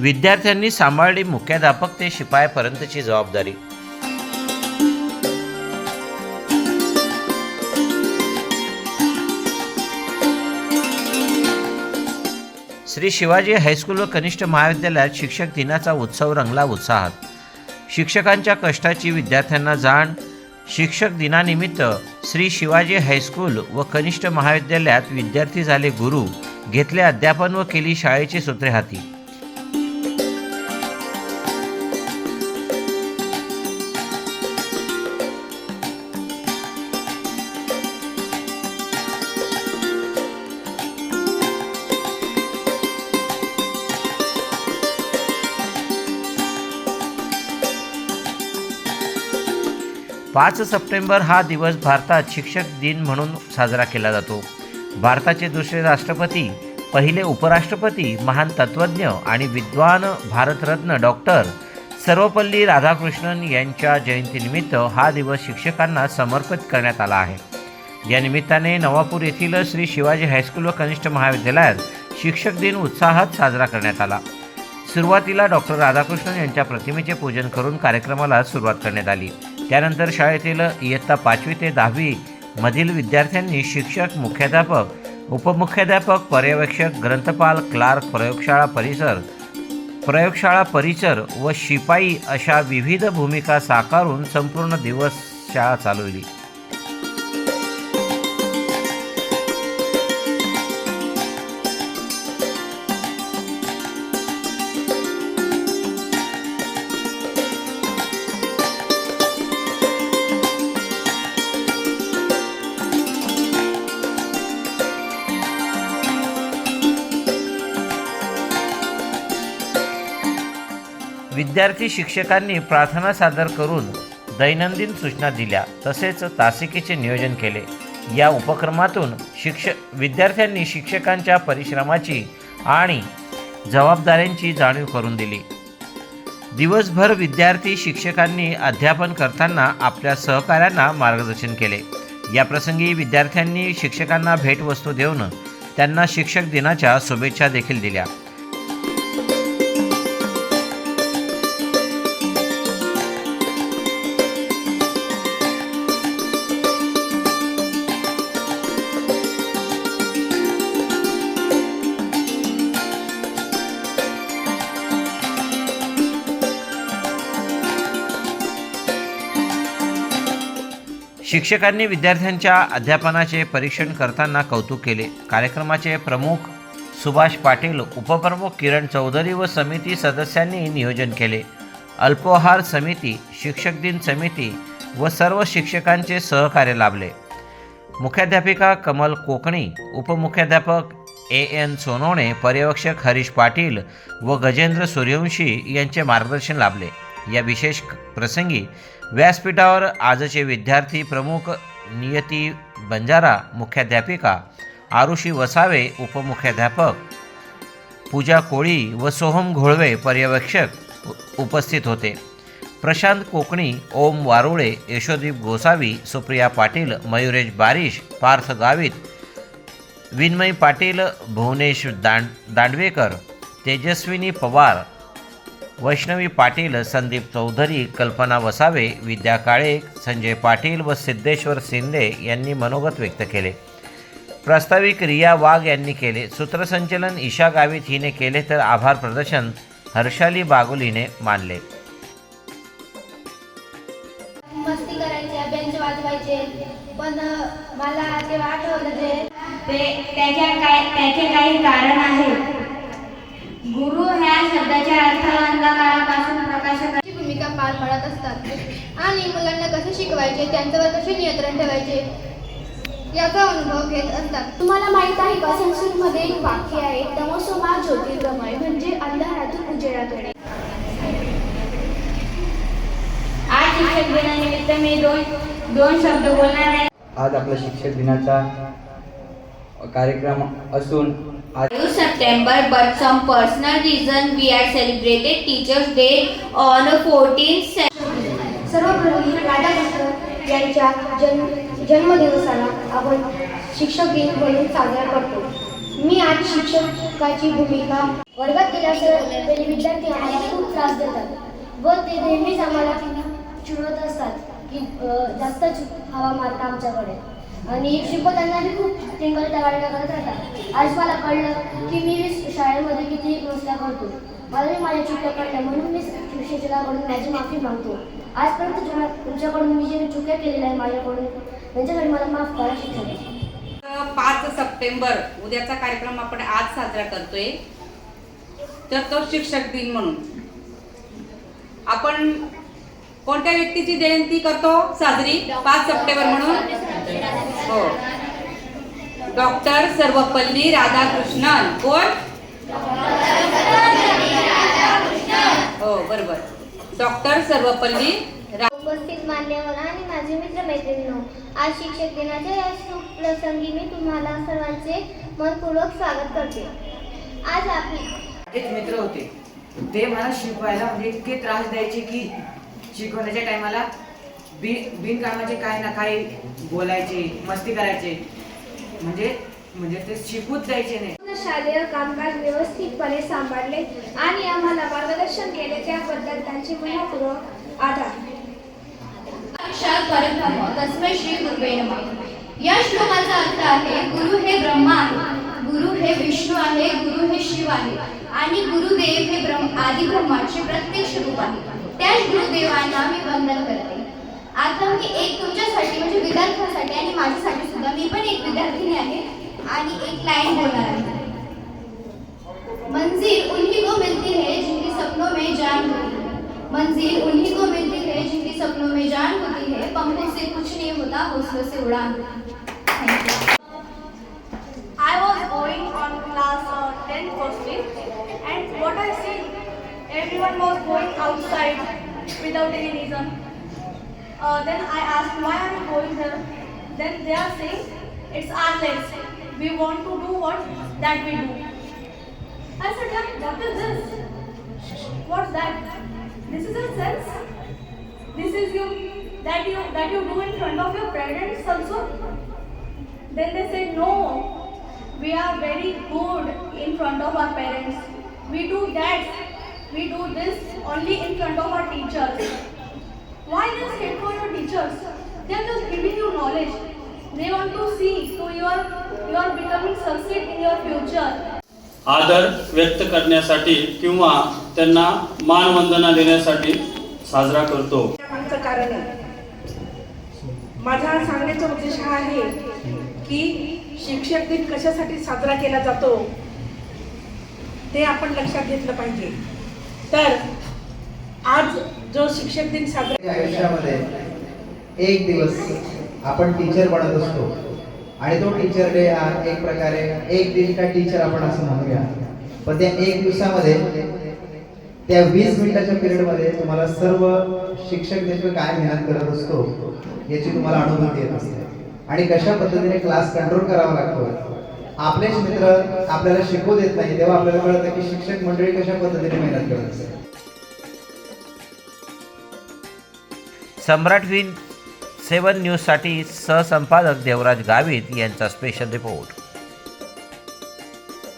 विद्यार्थ्यांनी सांभाळली मुख्याध्यापक ते शिपायापर्यंतची जबाबदारी. श्री शिवाजी हायस्कूल व कनिष्ठ महाविद्यालयात शिक्षक दिनाचा उत्सव रंगला उत्साहात. शिक्षकांच्या कष्टाची विद्यार्थ्यांना जाण शिक्षक दिनानिमित्त श्री शिवाजी हायस्कूल व कनिष्ठ महाविद्यालयात विद्यार्थी झाले गुरु घेतले अध्यापन व केली शाळेची सूत्रे हाती. पाच सप्टेंबर हा दिवस भारतात शिक्षक दिन म्हणून साजरा केला जातो. भारताचे दुसरे राष्ट्रपती पहिले उपराष्ट्रपती महान तत्त्वज्ञ आणि विद्वान भारतरत्न डॉक्टर सर्वपल्ली राधाकृष्णन यांच्या जयंतीनिमित्त हा दिवस शिक्षकांना समर्पित करण्यात आला आहे. या निमित्ताने नवापूर येथील श्री शिवाजी हायस्कूल व कनिष्ठ महाविद्यालयात शिक्षक दिन उत्साहात साजरा करण्यात आला. सुरुवातीला डॉक्टर राधाकृष्णन यांच्या प्रतिमेचे पूजन करून कार्यक्रमाला सुरुवात करण्यात आली. त्यानंतर शाळेतील इयत्ता पाचवी ते दहावी मधील विद्यार्थ्यांनी शिक्षक मुख्याध्यापक उपमुख्याध्यापक पर्यवेक्षक ग्रंथपाल क्लार्क प्रयोगशाळा परिसर प्रयोगशाळा परिसर व शिपाई अशा विविध भूमिका साकारून संपूर्ण दिवस शाळा चालवली. विद्यार्थी शिक्षकांनी प्रार्थना सादर करून दैनंदिन सूचना दिल्या तसेच तासिकेचे नियोजन केले. या उपक्रमातून शिक्ष विद्यार्थ्यांनी शिक्षकांच्या परिश्रमाची आणि जबाबदाऱ्यांची जाणीव करून दिली. दिवसभर विद्यार्थी शिक्षकांनी अध्यापन करताना आपल्या सहकाऱ्यांना मार्गदर्शन केले. याप्रसंगी विद्यार्थ्यांनी शिक्षकांना भेटवस्तू देऊन त्यांना शिक्षक दिनाच्या शुभेच्छा देखील दिल्या. शिक्षकांनी विद्यार्थ्यांच्या अध्यापनाचे परीक्षण करताना कौतुक केले. कार्यक्रमाचे प्रमुख सुभाष पाटील उपप्रमुख किरण चौधरी व समिती सदस्यांनी नियोजन केले. अल्पोहार समिती शिक्षक दिन समिती व सर्व शिक्षकांचे सहकार्य लाभले. मुख्याध्यापिका कमल कोकणी उपमुख्याध्यापक ए एन सोनवणे पर्यवेक्षक हरीश पाटील व गजेंद्र सूर्यवंशी यांचे मार्गदर्शन लाभले. या विशेष प्रसंगी व्यासपीठावर आजचे विद्यार्थी प्रमुख नियती बंजारा मुख्याध्यापिका आरुषी वसावे उपमुख्याध्यापक पूजा कोळी व सोहम घोळवे पर्यवेक्षक उपस्थित होते. प्रशांत कोकणी ओम वारुळे यशोदीप गोसावी सुप्रिया पाटील मयुरेश बारिश पार्थ गावित विन्मय पाटील भुवनेश दांड दांडवेकर तेजस्विनी पवार वैष्णवी पाटील संदीप चौधरी कल्पना वसावे विद्या काळे संजय पाटील व सिद्धेश्वर शिंदे यांनी मनोगत व्यक्त केले. प्रास्ताविक रिया वाघ यांनी केले. सूत्रसंचलन ईशा गावित हिने केले तर आभार प्रदर्शन हर्षाली बागुलीने मानले. मस्ती करायच्या बेंच वाजवायचे पण मला तेव्हा आठवलं जे ते त्याच्या काय त्याचे काही कारण आहे. गुरु ह्या शब्दाच्या अर्थाला काळापासून प्रकाशक ची भूमिका पार पाडत असतात. आणि मुलांना कसे शिकवायचे त्यांच्यावर कसे नियंत्रण ठेवायचे याचा अनुभव घेत असतात. तुम्हाला माहीत आहे का संस्कृतमध्ये एक वाक्य आहे तमसोमा ज्योतिर्गमय म्हणजे अंधारातून उजेडात येणे. आज शिक्षक दिनानिमित्त मी दोन दोन शब्द बोलणार आहे. आज आपला शिक्षक दिनाचा कार्यक्रम असून आज September, but some personal reason we are celebrated Teachers Day on 14th सर्वप्रथम राधाकृष्ण यांच्या जन्म जन्मदिवसाला आपण शिक्षक दिन म्हणून साजरा करतो. मी आज शिक्षकाची भूमिका वर्गात गेल्यासर विद्यार्थी आम्हाला खूप त्रास देतात व ते नेहमीच आम्हाला चिडवत असतात की जास्त हवा मारता आमच्याकडे. आणि शिकवतानाही खूप टिंगल टवाळक्या करत राहतात. आज मला कळलं की मी शाळेमध्ये किती मस्त्या करतो मला माझ्या चुक्या कळल्या म्हणून मी शिक्षकाकडून माझी माफी मागतो. आजपर्यंत तुम्हाला तुमच्याकडून मी जे चुक्या केलेल्या आहे माझ्याकडून त्यांच्यासाठी मला माफ करा शिक्षक. पाच सप्टेंबर उद्याचा कार्यक्रम आपण आज साजरा करतोय. तर तो शिक्षक दिन म्हणून. आपण कोणत्या व्यक्तीची जयंती करतो? साजरी? पाच सप्टेंबर म्हणून. हो. डॉक्टर सर्वपल्ली राधाकृष्णन. कोण? हो बरोबर. डॉक्टर सर्वपल्ली उपस्थित मान्यवर आणि माझे मित्रमैत्रिणींनो आज शिक्षक दिनाच्या या शुभ प्रसंगी मी तुम्हाला सर्वांचे मनपूर्वक स्वागत करते. आज आपली एक मित्र होते. ते मला शिकवायला म्हणजे इतके त्रास द्यायचे की शिकवण्याच्या टायमाला बि बिनकामाचे काय ना काय बोलायचे मस्ती करायचे. म्हणजे म्हणजे ते शिकूच द्यायचे नाही. शालेय कामकाज व्यवस्थितपणे सांभाळले आणि आम्हाला मार्गदर्शन केले त्याबद्दल त्यांचे मनपूर्वक आभार. साक्षात परब्रह्म तस्मै श्री गुरुवे नमः. या श्लोकाचा अर्थ आहे गुरु हे ब्रह्मा आहे गुरु हे विष्णू आहे गुरु हे शिव आहे आणि गुरुदेव हे ब्रह्म आदि ब्रह्माचे प्रत्यक्ष रूप आहे. त्याच गुरुदेवांना मी वंदन करते. आता मी एक तुमच्यासाठी म्हणजे विद्यार्थ्यांसाठी आणि माझ्यासाठी सुद्धा मी पण एक विद्यार्थिनी आहे आणि एक लाईन बोलणार आहे. मंजिल उन्हीं को मिलती है जिनके सपनों में जान होती है। मंजिल उन्हीं को मिलती है जिनके सपनों में जान होती है। पंखों से कुछ नहीं होता हौसलों से उड़ान होती यू I was going on class uh, 10 firstly and what I see everyone was going outside without any reason. Uh, then I asked why are you going there? Then they are saying it's our legs. We want to do what that we do. I said yeah, what is this? What's that? This is a sense. This is you that you that you do in front of your parents also. Then they said, No, we are very good in front of our parents. We do that, we do this only in front of our teachers. Why this hate for your teachers? They are just giving you knowledge. They want to see so you are you are becoming succeed in your future. आदर व्यक्त करण्यासाठी किंवा त्यांना मानवंदना देण्यासाठी साजरा करतो मागचं कारण आहे माझा सांगण्याचा उद्देश हा आहे की शिक्षक दिन कशासाठी साजरा केला जातो ते आपण लक्षात घेतलं पाहिजे तर आज जो शिक्षक दिन साजरा आयुष्यामध्ये एक दिवस आपण टीचर बनत असतो. आणि तो टीचर डे हा एक प्रकारे एक दिन का टीचर आपण असं म्हणूया. पण त्या एक दिवसामध्ये त्या वीस मिनिटाच्या पिरियडमध्ये तुम्हाला सर्व शिक्षक नेमकं काय मेहनत करत असतो याची तुम्हाला अनुभूती येत असते. आणि कशा पद्धतीने क्लास कंट्रोल करावा लागतो आपलेच मित्र आपल्याला शिकवू देत नाही तेव्हा आपल्याला कळतं की शिक्षक मंडळी कशा पद्धतीने मेहनत करत असते सम्राट विन सेवन न्यूजसाठी सहसंपादक देवराज गावित यांचा स्पेशल रिपोर्ट